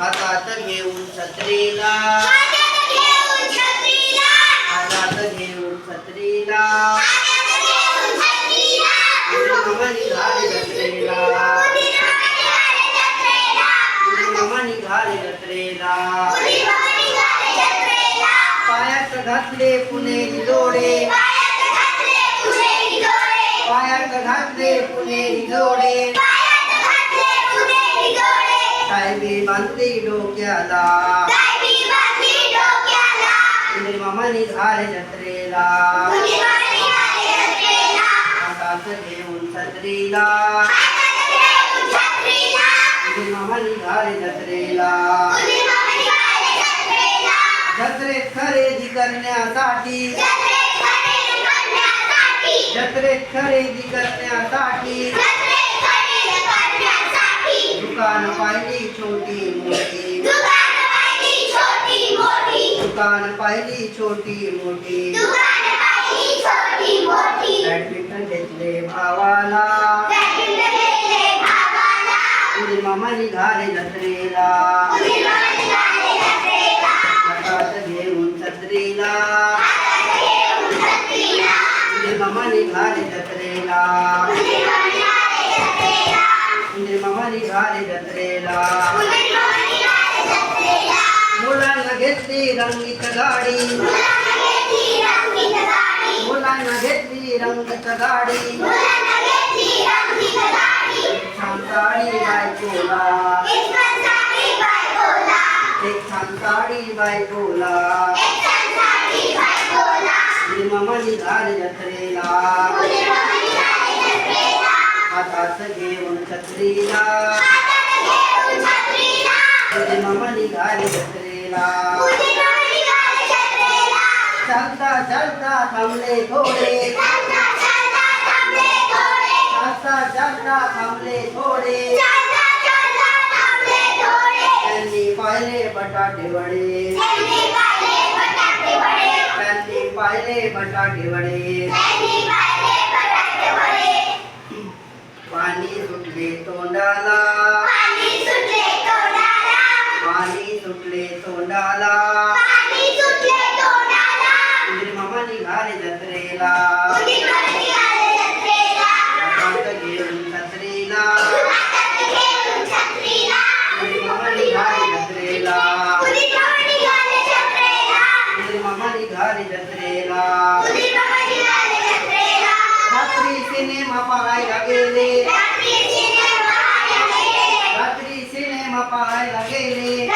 हातात घेऊन छत्रीला. हातात घेऊन छत्रीला. पायात घातले पुणेरी जोडे पायात घातले पुणेरी जोडे साहेबी बांधली डोक्याला इंद्री मामा निघाले जत्रेला हातात घेऊन छत्रीला इंद्री मामा निघाले जत्रेला जत्रेत खरेदी करण्यासाठी जत्रेत खरेदी करण्यासाठी दुकान पाहिली छोटी मोठी. दुकान पाहिली छोटी मोठी. बॅडमिंटन घेतले भावाला. इंद्री मामा निघाले जत्रेला. हातात घेऊन छत्रीला इंद्री मामा निघाले जत्रेला. इंद्री मामा निघाले जत्रेला. मुलांना घेतली रंगीत गाडी. मुलांना घेतली रंगीत गाडी. साडी बायकोला. एक साडी बायकोला. इंद्री मामा निघाले जत्रेला. हातात घेऊन छत्रीला. मम मामा निघाले जत्रेला चालता चालता थांबले थोडे. चालता चालता थांबले थोडे. त्यांनी पाहिले बटाटे वडे. त्यांनी पाहिले बटाटे वडे. पाणी सुटले तोंडाला. पाणी सुटले तोंडाला. इंद्री मामा निघाले जत्रेला. हातात घेऊन छत्रीला इंद्री मामा निघाले जत्रेला. इंद्री मामा निघाले जत्रेला. रात्री सिनेमा पाहायला गेले रात्री सिनेमा पाहायला गेले.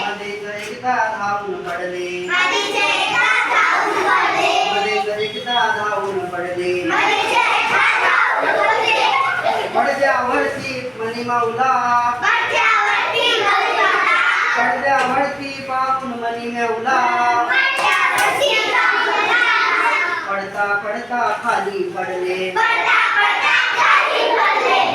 मध्ये एकदा धावून पडले. मध्ये एकदा धावून पडले. पडद्यावरती मनी माऊला. पडद्यावरती पाहून मनी मेवला. पडता पडता खाली पडले.